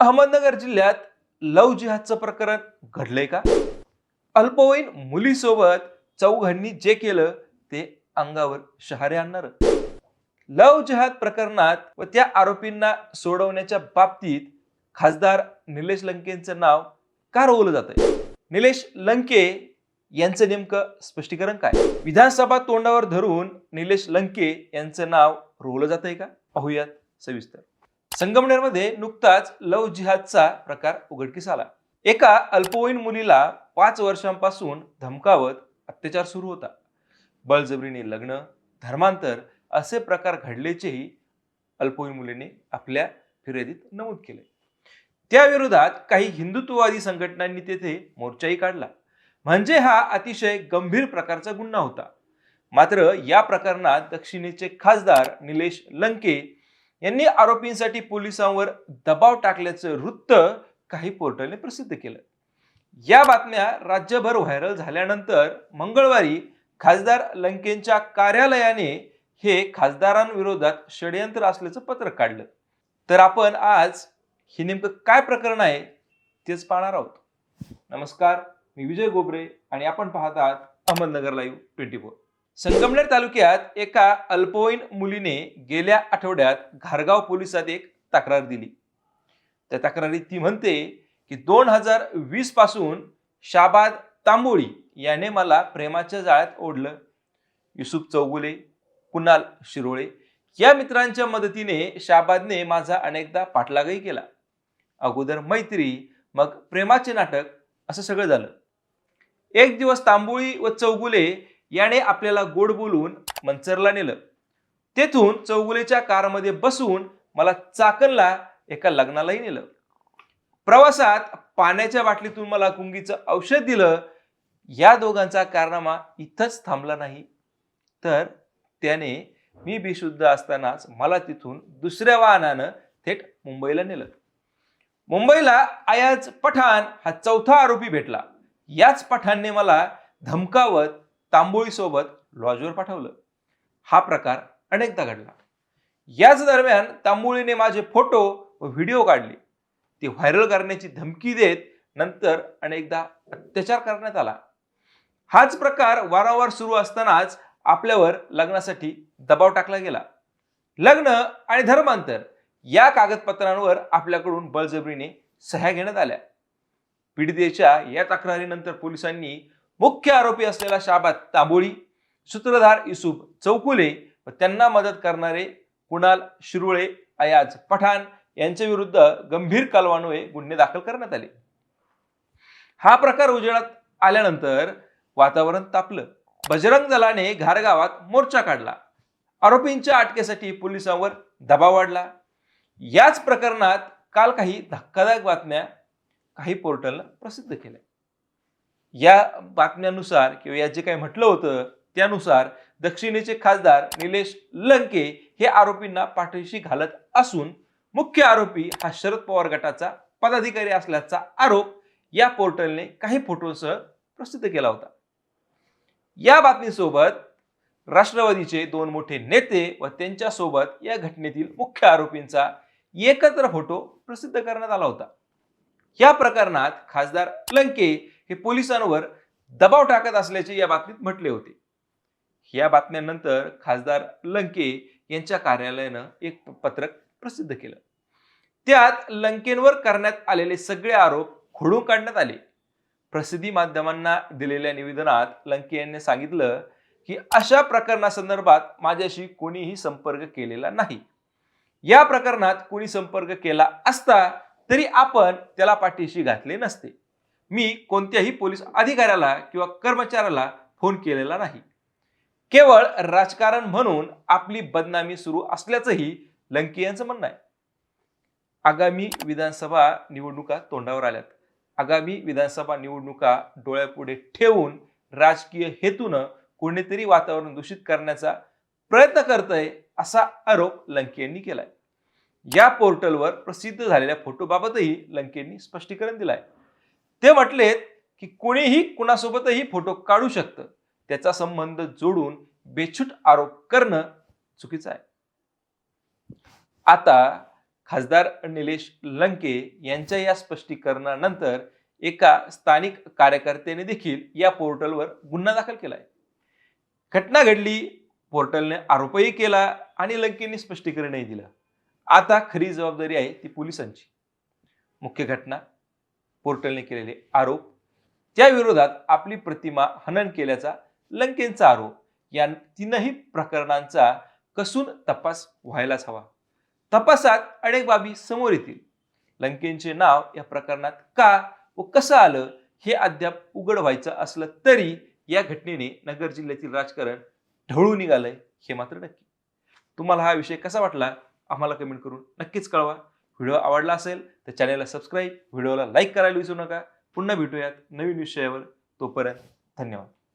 अहमदनगर जिल्ह्यात लव जिहादचं प्रकरण घडलंय का? अल्पवयीन मुलीसोबत चौघांनी जे केलं ते अंगावर शहारे आणणार. लव जिहाद प्रकरणात व त्या आरोपींना सोडवण्याच्या बाबतीत खासदार निलेश लंकेंचं नाव का रोवलं जात आहे निलेश लंके यांचं नेमकं स्पष्टीकरण काय? विधानसभा तोंडावर धरून निलेश लंके यांचं नाव रोवलं जात आहे का? पाहूयात सविस्तर. संगमनेरमध्ये नुकताच लव जिहादचा प्रकार उघडकीस आला. एका अल्पवयीन मुलीला पाच वर्षांपासून धमकावत अत्याचार सुरू होता. बळजबरीने लग्न धर्मांतर असे प्रकार घडल्याचेही अल्पवयीन मुलीने आपल्या फिर्यादीत नमूद केले. त्याविरोधात काही हिंदुत्ववादी संघटनांनी तेथे मोर्चाही काढला. म्हणजे हा अतिशय गंभीर प्रकारचा गुन्हा होता. मात्र या प्रकरणात दक्षिणेचे खासदार निलेश लंके यांनी आरोपींसाठी पोलिसांवर दबाव टाकल्याचं वृत्त काही पोर्टलने प्रसिद्ध केलं. या बातम्या राज्यभर व्हायरल झाल्यानंतर मंगळवारी खासदार लंकेंच्या कार्यालयाने हे खासदारांविरोधात षडयंत्र असल्याचं पत्र काढलं. तर आपण आज हे नेमकं काय प्रकरण आहे तेच पाहणार आहोत. नमस्कार मी विजय गोबरे आणि आपण पाहत आहात Ahmednagar live twenty four. Sangamner तालुक्यात एका अल्पवयीन मुलीने गेल्या आठवड्यात घारगाव पोलिसात एक तक्रार दिली. त्या तक्रारीत ती म्हणते की दोन हजार वीसपासून शाबाद तांबोळी याने मला प्रेमाच्या जाळ्यात ओढलं. युसुफ चौगुले कुणाल शिरोळे या मित्रांच्या मदतीने शाबादने माझा अनेकदा पाठलागही केला. अगोदर मैत्री मग प्रेमाचे नाटक असं सगळं झालं. एक दिवस तांबोळी व चौगुले याने आपल्याला गोड बोलून मंचरला नेलं. तेथून चौगुलेच्या कारमध्ये बसून मला चाकणला एका लग्नालाही नेलं. प्रवासात पाण्याच्या बाटलीतून मला कुंगीचं औषध दिलं. या दोघांचा कारनामा इथंच थांबला नाही. तर त्याने मी बेशुद्ध असतानाच मला तिथून दुसऱ्या वाहनानं थेट मुंबईला नेलं. मुंबईला आयाज पठाण हा चौथा आरोपी भेटला. याच पठाणने मला धमकावत तांबोळीसोबत लॉजवर पाठवलं. हा प्रकार अनेकदा घडला. याच दरम्यान तांबोळीने माझे फोटो व व्हिडिओ काढले. ते व्हायरल करण्याची धमकी देत नंतर अनेकदा अत्याचार करण्यात आला. हाच प्रकार वारंवार सुरू असतानाच आपल्यावर लग्नासाठी दबाव टाकला गेला. लग्न आणि धर्मांतर या कागदपत्रांवर आपल्याकडून बळजबरीने सह्या घेण्यात आल्या. पीडितेच्या या तक्रारीनंतर पोलिसांनी मुख्य आरोपी असलेला शाबाद तांबोळी सूत्रधार युसुफ चौकुले व त्यांना मदत करणारे कुणाल शिरुळे अयाज पठाण यांच्या विरुद्ध गंभीर कलवान्वये गुन्हे दाखल करण्यात आले. हा प्रकार उजेडात आल्यानंतर वातावरण तापलं. बजरंग दलाने घारगावात मोर्चा काढला. आरोपींच्या अटकेसाठी पोलिसांवर दबाव वाढला. याच प्रकरणात काल काही धक्कादायक बातम्या काही पोर्टलनं प्रसिद्ध केल्या. या बातम्यानुसार किंवा या जे काही म्हटलं होतं त्यानुसार दक्षिणेचे खासदार निलेश लंके हे आरोपींना पाठीशी घालत असून मुख्य आरोपी हा शरद पवार गटाचा पदाधिकारी असल्याचा आरोप या पोर्टलने काही फोटोसह प्रसिद्ध केला होता. या बातमीसोबत राष्ट्रवादीचे दोन मोठे नेते व त्यांच्यासोबत या घटनेतील मुख्य आरोपींचा एकत्र फोटो प्रसिद्ध करण्यात आला होता. या प्रकरणात खासदार लंके हे पोलिसांवर दबाव टाकत असल्याचे या बातमीत म्हटले होते. या बातम्यांनंतर खासदार लंके यांच्या कार्यालयानं एक पत्रक प्रसिद्ध केलं. त्यात लंकेंवर करण्यात आलेले सगळे आरोप खोडून काढण्यात आले. प्रसिद्धी माध्यमांना दिलेल्या निवेदनात लंके यांनी सांगितलं की अशा प्रकरणासंदर्भात माझ्याशी कोणीही संपर्क केलेला नाही. या प्रकरणात कोणी संपर्क केला असता तरी आपण त्याला पाठीशी घातले नसते. मी कोणत्याही पोलीस अधिकाऱ्याला किंवा कर्मचाऱ्याला फोन केलेला नाही. केवळ राजकारण म्हणून आपली बदनामी सुरू असल्याचंही लंके यांचं म्हणणं आहे. आगामी विधानसभा निवडणुका तोंडावर आल्यात. आगामी विधानसभा निवडणुका डोळ्यापुढे ठेवून राजकीय हेतूनं कोणीतरी वातावरण दूषित करण्याचा प्रयत्न करतय असा आरोप लंके यांनी केलाय. या पोर्टलवर प्रसिद्ध झालेल्या फोटोबाबतही लंकेंनी स्पष्टीकरण दिलंय. ते म्हटलेत की कोणीही कुणासोबतही फोटो काढू शकतं. त्याचा संबंध जोडून बेछूट आरोप करणं चुकीचं आहे. आता खासदार निलेश लंके यांच्या या स्पष्टीकरणानंतर एका स्थानिक कार्यकर्त्याने देखील या पोर्टलवर गुन्हा दाखल केला आहे घटना घडली पोर्टलने आरोपही केला आणि लंकेंनी स्पष्टीकरणही दिलं. आता खरी जबाबदारी आहे ती पोलिसांची. मुख्य घटना पोर्टलने केलेले आरोप. त्या विरोधात आपली प्रतिमा हनन केल्याचा लंकेंचा आरोप. या तीनही प्रकरणांचा कसून तपास व्हायलाच हवा. तपासात अनेक बाबी समोर येतील. लंकेंचे नाव या प्रकरणात का व कसं आलं हे अद्याप उघड व्हायचं असलं तरी या घटनेने नगर जिल्ह्यातील राजकारण ढवळून निघालंय हे मात्र नक्की. तुम्हाला हा विषय कसा वाटला? आम्हाला कमेंट करून नक्कीच कळवा. व्हिडिओ आवडला असेल तर चॅनलला सबस्क्राईब व्हिडिओला लाईक करायला विसरू नका. पुन्हा भेटूयात नवीन विषयावर. तोपर्यंत धन्यवाद.